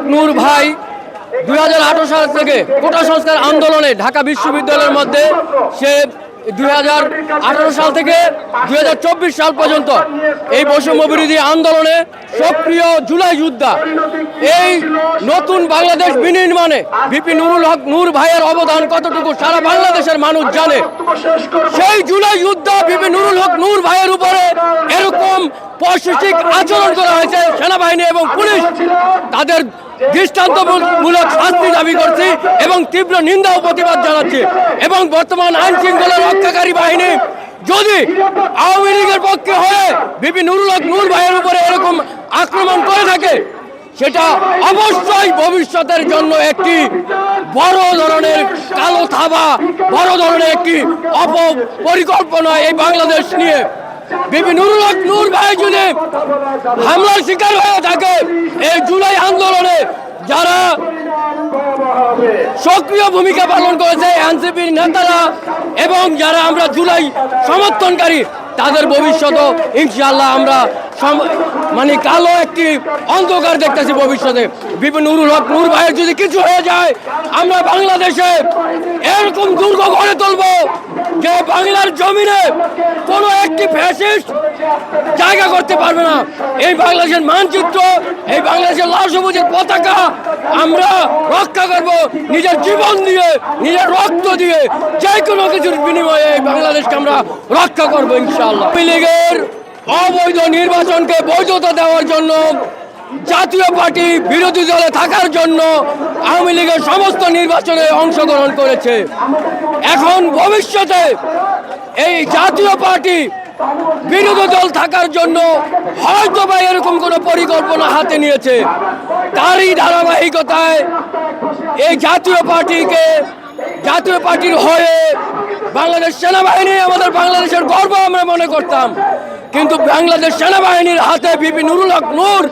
হক নূর ভাই, দুই সাল থেকে কোটা সংস্কার আন্দোলনে ঢাকা বিশ্ববিদ্যালয়ের মধ্যে সে দুই সাল থেকে দুই সাল পর্যন্ত এই বৈষম্য বিরোধী আন্দোলনে সক্রিয় জুলাই যোদ্ধা। এই নতুন বাংলাদেশ বিনির্মাণে বিপি নুরুল হক, নূর ভাইয়ের অবদান কতটুকু সারা বাংলাদেশের মানুষ জানে? সেই জুলাই যোদ্ধা বিপি নুরুল হক, নূর ভাইয়ের উপরে এরকম আচরণ করা হয়েছে সেনাবাহিনী এবং পুলিশ। তাদের দৃষ্টান্তমূলক শাস্তি দাবি করছি এবং তীব্র নিন্দা ও প্রতিবাদ জানাচ্ছি। এবং বর্তমান আইন শৃঙ্খলা রক্ষাকারী বাহিনী যদি আওয়ামী লীগের পক্ষে হয়ে বিপি নুরুল হক নূর ভাইয়ের উপরে এরকম আক্রমণ করে থাকে, সেটা অবশ্যই ভবিষ্যতের জন্য একটি বড় ধরনের কালো থাবা, বড় ধরনের একটি অপপরিকল্পনা এই বাংলাদেশ নিয়ে। বিপি নুরুল হক, নূর ভাই যদি হামলার শিকার হয়ে থাকে, এই জুলাই আন্দোলনে যারা সক্রিয় ভূমিকা পালন করেছে এনসিপির নেতারা এবং যারা আমরা জুলাই সমর্থনকারী, তাদের ভবিষ্যৎ ইনশাআল্লাহ আমরা মানে কালো একটি অন্ধকার দেখতেছি ভবিষ্যতে। বিপিন নুরুল হক, নূর ভাইয়ের যদি কিছু হয়ে যায়, আমরা বাংলাদেশে এরকম দুর্গ গড়ে তুলব যে বাংলার জমিনে কোনো একটি ফ্যাসিস্ট জায়গা করতে পারবে না। এই বাংলাদেশের মানচিত্র, এই বাংলাদেশের লাল সবুজের পতাকা, আমরা রক্ষা করব নিজের জীবন দিয়ে, নিজের রক্ত দিয়ে। যে কোনো কিছুর বিনিময়ে এই বাংলাদেশকে আমরা রক্ষা করব, ইনশাআল্লাহ। লীগের অবৈধ নির্বাচনকে বৈধতা দেওয়ার জন্য, জাতীয় পার্টি বিরোধী দলে থাকার জন্য আওয়ামী লীগের সমস্ত নির্বাচনে অংশগ্রহণ করেছে। এখন ভবিষ্যতে এই জাতীয় পার্টি বিরোধী দল থাকার জন্য হয়তো বা এরকম কোনো পরিকল্পনা হাতে নিয়েছে। তারই ধারাবাহিকতায় এই জাতীয় পার্টিকে, জাতীয় পার্টির হয়ে বাংলাদেশ সেনাবাহিনী, আমাদের বাংলাদেশের গর্ব আমরা মনে করতাম। কিন্তু বাংলাদেশ সেনাবাহিনীর হাতে বিপি নুরুল হক নূর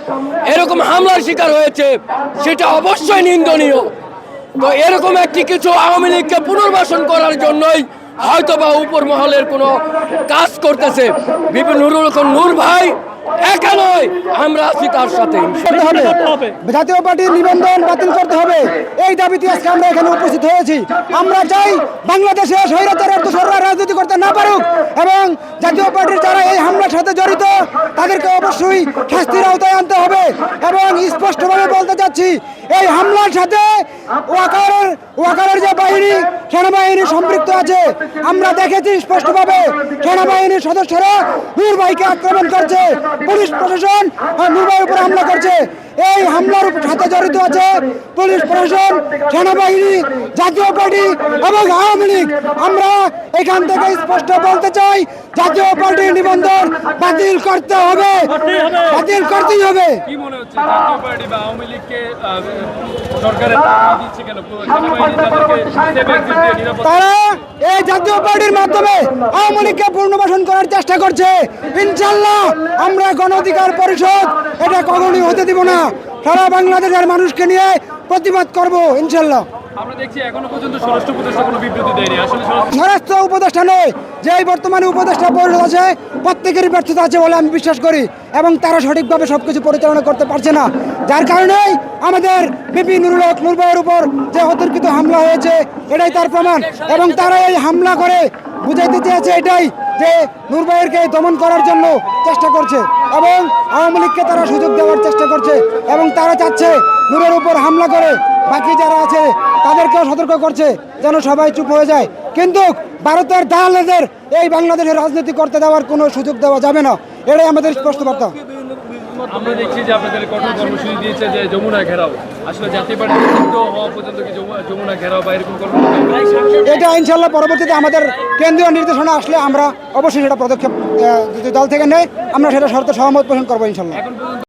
এরকম হামলার শিকার হয়েছে, সেটা অবশ্যই নিন্দনীয়। তো এরকম একটি কিছু আওয়ামী লীগকে পুনর্বাসন করার জন্যই হয়তো বা উপর মহলের কোনো কাজ করতেছে। বিপিন নুরুল হক নূর ভাই একা নয় আমরা আছি তার সাথে জাতীয় পার্টির নিবন্ধন বাতিল করতে হবে। এই দাবিতে আজকে আমরা এখানে উপস্থিত হয়েছি। আমরা চাই বাংলাদেশে স্বৈরাচারের দোসররা রাজনীতি করতে না পারুক এবং জাতীয় পার্টির যারা এই হামলার সাথে জড়িত তাদেরকে অবশ্যই শাস্তির আওতায় আনতে হবে। এবং স্পষ্টভাবে বলতে চাচ্ছি এই হামলার সাথে ওয়াকারের ওয়াকারের যে বাহিনী, সেনাবাহিনী সম্পৃক্ত আছে। আমরা দেখেছি স্পষ্টভাবে সেনাবাহিনীর সদস্যরা নূর আক্রমণ করছে। পুলিশ প্রশাসন উপরে উপর হামলা করছে। এই হামলার সাথে জড়িত আছে পুলিশ প্রশাসন সেনাবাহিনী জাতীয় পার্টি এবং আওয়ামী লীগ। আমরা এখান থেকে স্পষ্ট বলতে চাই জাতীয় পার্টির নিবন্ধন বাতিল করতে হবে। বাতিল করতেই হবে। পার্টি তারা এই জাতীয় পার্টির মাধ্যমে আওয়ামী লীগকে পুনর্বাসন করার চেষ্টা করছে। ইনশাল্লাহ আমরা গণ অধিকার পরিষদ এটা কখনই হতে দিব না। সারা বাংলাদেশের মানুষকে নিয়ে প্রতিবাদ করব ইনশাল্লাহ স্বরাষ্ট্র উপদেষ্টা নয় যে বর্তমানে উপদেষ্টা পরিষদ আছে প্রত্যেকেরই ব্যর্থতা আছে বলে আমি বিশ্বাস করি এবং তারা সঠিকভাবে সবকিছু পরিচালনা করতে পারছে না। যার কারণেই আমাদের বিপি নুরুল হক উপর যে অতর্কিত হামলা হয়েছে এটাই তার প্রমাণ। এবং তারা এই হামলা করে বুঝাইতে চেয়েছে এটাই যে নুরবাইয়েরকে দমন করার জন্য চেষ্টা করছে এবং আওয়ামী লীগকে তারা সুযোগ দেওয়ার চেষ্টা করছে এবং তারা চাচ্ছে নূরের উপর হামলা করে বাকি যারা আছে তাদেরকেও সতর্ক করছে যেন সবাই চুপ হয়ে যায়। কিন্তু ভারতের দালেদের এই বাংলাদেশের রাজনীতি করতে দেওয়ার কোনো সুযোগ দেওয়া যাবে না। এটাই আমাদের স্পষ্ট বার্তা। আমরা দেখছি যে আপনাদের কঠোর কর্মসূচি দিয়েছে যে যমুনা ঘেরাও। আসলে জাতীয় পার্টি হওয়া পর্যন্ত কি যমুনা ঘেরাও বা এরকম এটা ইনশাল্লাহ পরবর্তীতে আমাদের কেন্দ্রীয় নির্দেশনা আসলে আমরা অবশ্যই সেটা পদক্ষেপ দল থেকে নেয় আমরা সেটা শর্ত সহমত পোষণ করব ইনশাল্লাহ